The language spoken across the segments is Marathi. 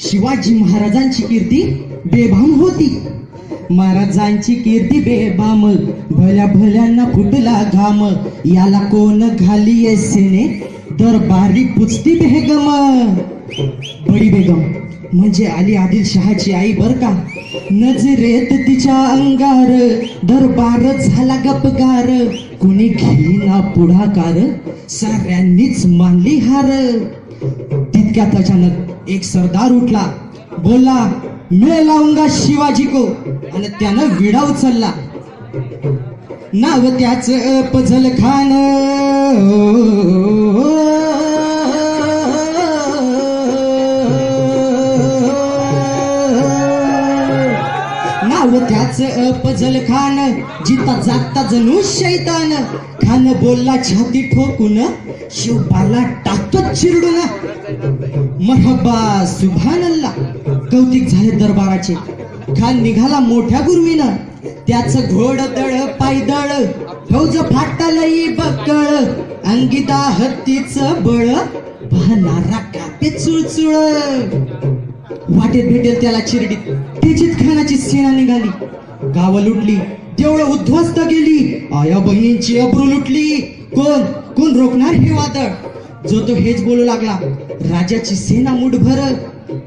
शिवाजी महाराजांची कीर्ती बेभाम होती. महाराजांची कीर्ती बेबाम भल्या भल्यांना फुटला घाम. याला कोण घाली सेने? दरबारी पुचती बेगम. बडी बेगम म्हणजे आली आदिल शहाची आई बर का? नजरेत तिच्या अंगार दरबार झाला गपगार. कुणी घेईना पुढाकार साऱ्यांनीच मानली हार. तितक्यात अचानक एक सरदार उठला बोलला मी लावूंगा शिवाजी को. आणि त्यानं विडा उचलला. नाव त्याच पझल खान त्याच अपजल खान जिता जागता जणू शैतान. खान बोलला छाती ठोकून शिवपाला टाकतो चिरडून. मरहबा सुभानल्ला कौतिक झाले दरबाराचे. खान निघाला मोठ्या गुरुवीनं त्याच घोड दळ पायदळ फौज फाटालई बकळ अंगिता हत्तीच बळ पाहणारा कापे चुळचुळ. वाटेत भेटेल त्याला चिरडीत. तेजीत खानाची सेना निघाली. गाव लुटली. तेवढं उद्ध्वस्त गेली आया बहिणींची अब्रू लुटली. कोण? कोण रोखणार हे वादळ? जो तो हेच बोलू लागला. राजाची सेना मुठभर.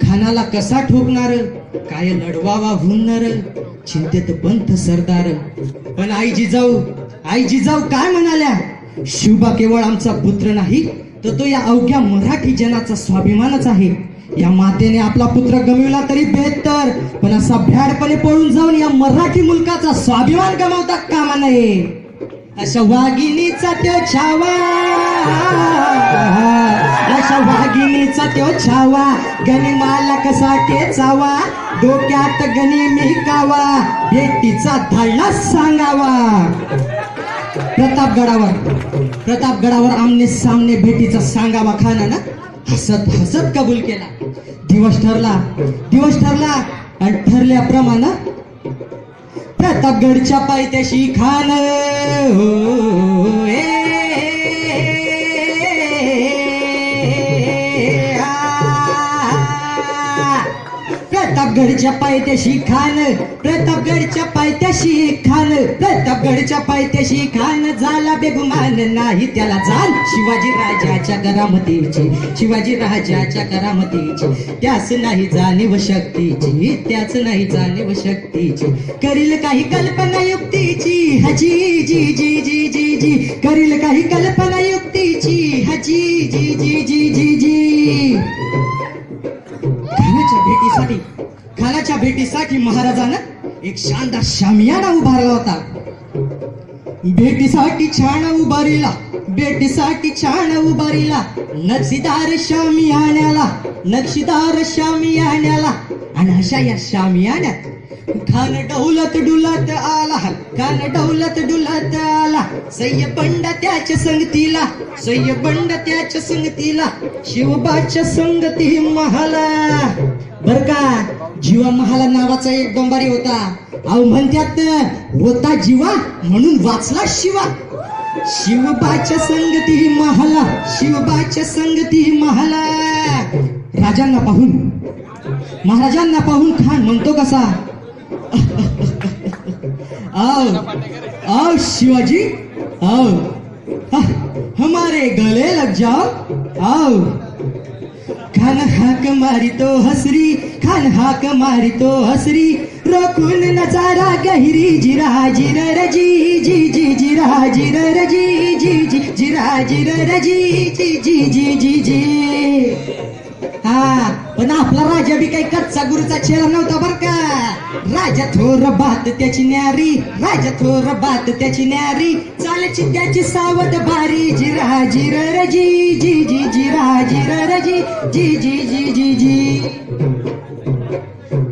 खानाला कसा ठोकणार? काय लढवावा हुनर चिंतेत पंथ सरदार. पण आई जिजाऊ आई जिजाऊ काय म्हणाल्या? शिवबा केवळ आमचा पुत्र नाही तर तो या अवघ्या मराठी जनाचा स्वाभिमानच आहे. या मातेने आपला पुत्र गमविला तरी बेहतर पण असा भ्याडपणे पळून जाऊन या मराठी मुलकाचा स्वाभिमान गमावता कामा नये. अशा वाघिणीचा त्यो छावा. अशा वाघिणीचा त्यो छावा. गणी मालक साठे चावा. डोक्यात गणी मिकावा भेटीचा धाडला सांगावा. प्रतापगडावर प्रतापगडावर आमने सामने भेटीचा सांगावा खाना ना हसत हसत कबूल केला. दिवस ठरला दिवस ठरला आणि ठरल्याप्रमाणे प्रतापगडच्या पायथ्याशी खान हो, प्रतापगडच्या पायथ्याशी खान प्रतापगडच्या पायथ्याशी खान प्रतापगडच्या पायथ्याशी खान झाला बेगुमान नाही त्याला जाल शिवाजी राजाच्या करामतीची शिवाजी राजाच्या करामतीची. त्याच नाही जाणीव शक्तीची त्याच नाही जाणीव शक्तीची. करील काही कल्पना युक्तीची हजी जी जी जी जी जी. करील काही कल्पना युक्तीची हजी जी जी जी जी जी. भेटीसाठी खानाच्या भेटीसाठी महाराजानं एक शानदार शामियाना उभारला होता. भेटीसाठी छान उभारीला भेटीसाठी छान उभारीला नक्षीदार शामियाण्याला नक्षीदार शामियाण्याला. आणि अशा या शामियाण्यात खान डौलत डुलत आला खान डौलत डुलत आला. सय्य बंड त्याच्या संगतीला सय्य बंड त्याच्या संगतीला शिवबाच्या संगती महाला. बर का? जीवा महाला नावाचा एक डोंबारी होता. अहो म्हणतात होता जीवा म्हणून वाचला शिवा. शिवबाच्या संगती महाला शिवबाच्या संगती महाला. राजांना पाहून महाराजांना पाहून खान म्हणतो कसा? आओ आओ शिवाजी आओ हमारे गले लग जाओ आओ खान हाक मारी तो हसरी खान हाक मारी तो हसरी. रोखून नजारा गहिरी जिरा जिर रजी जी जी जिरा जिर रजी जी जी जिरा जिर रजी जी जी जी जी जी. हा पण आपला राजा बी काही कच्चा गुरुचा चेहरा नव्हता बर का. राजा थोर बात त्याची न्यारी. राजा थोर बात त्याची न्यारी. चालची त्याची सावध बारी जिरा जिर रजी. जी जी जिरा जिर रजी. जी जी जी जी जी.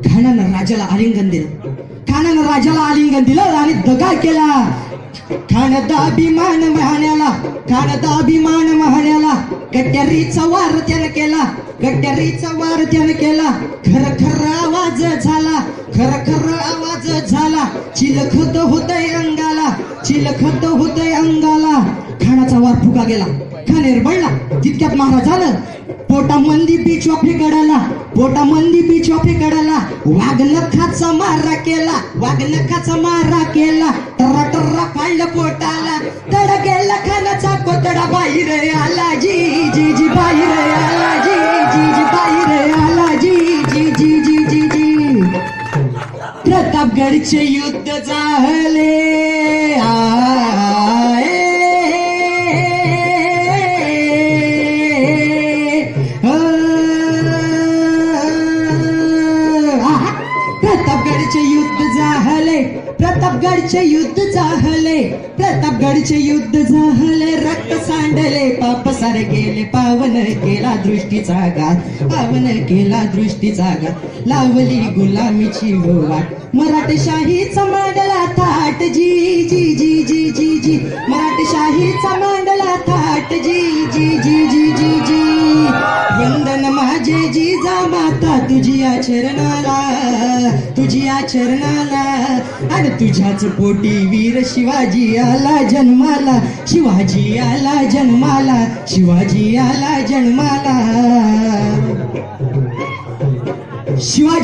खानानं राजाला आलिंगन दिलं. खानानं राजाला आलिंगन दिलं आणि दगा केला. खान अभिमान महाण्याला खान दाभिमान महाण्याला गट्यारीचा वार त्यानं केला गट्यारीचा वार त्यानं केला. खर खर आवाज झाला खर खर आवाज झाला. चिलखत होतय अंगाला चिलखत होतय अंगाला. खानाचा वार फुका गेला खाणेर बळला. तितक्यात महाराजानं पोटा मंदी बीच वाफे गडाला पोटा मंदी बीच वाफे गडाला वाघ नखाचा मारा केला वाघ नखाचा मारा केला. तर लखनचा गेला खानाचा कोतडा बाहेर आला जी जी जी बाहेर आला जी जी जी बाहेर आला जी जी जी जी जी. जी प्रतापगडचे युद्ध झाले आ प्रतापगडचे युद्ध झाले. प्रतापगडचे युद्ध झाले. रक्त सांडले. पाप सारे गेले पावन केला दृष्टीचा घात. पावन केला दृष्टीचा घात. लावली गुलामीची वाट. मराठेशाहीचा मांडला थाट. जी जी जी जी जी जी. मराठेशाहीचा मांडला थाट. जी जी जी जी जी. वंदन माझे जिजा माता तुझी चरणाला तुझी चरणाला. आणि तुझ्याच पोटी वीर शिवाजी आला जन्माला शिवाजी आला जन्माला शिवाजी आला जन्माला. शिवाजी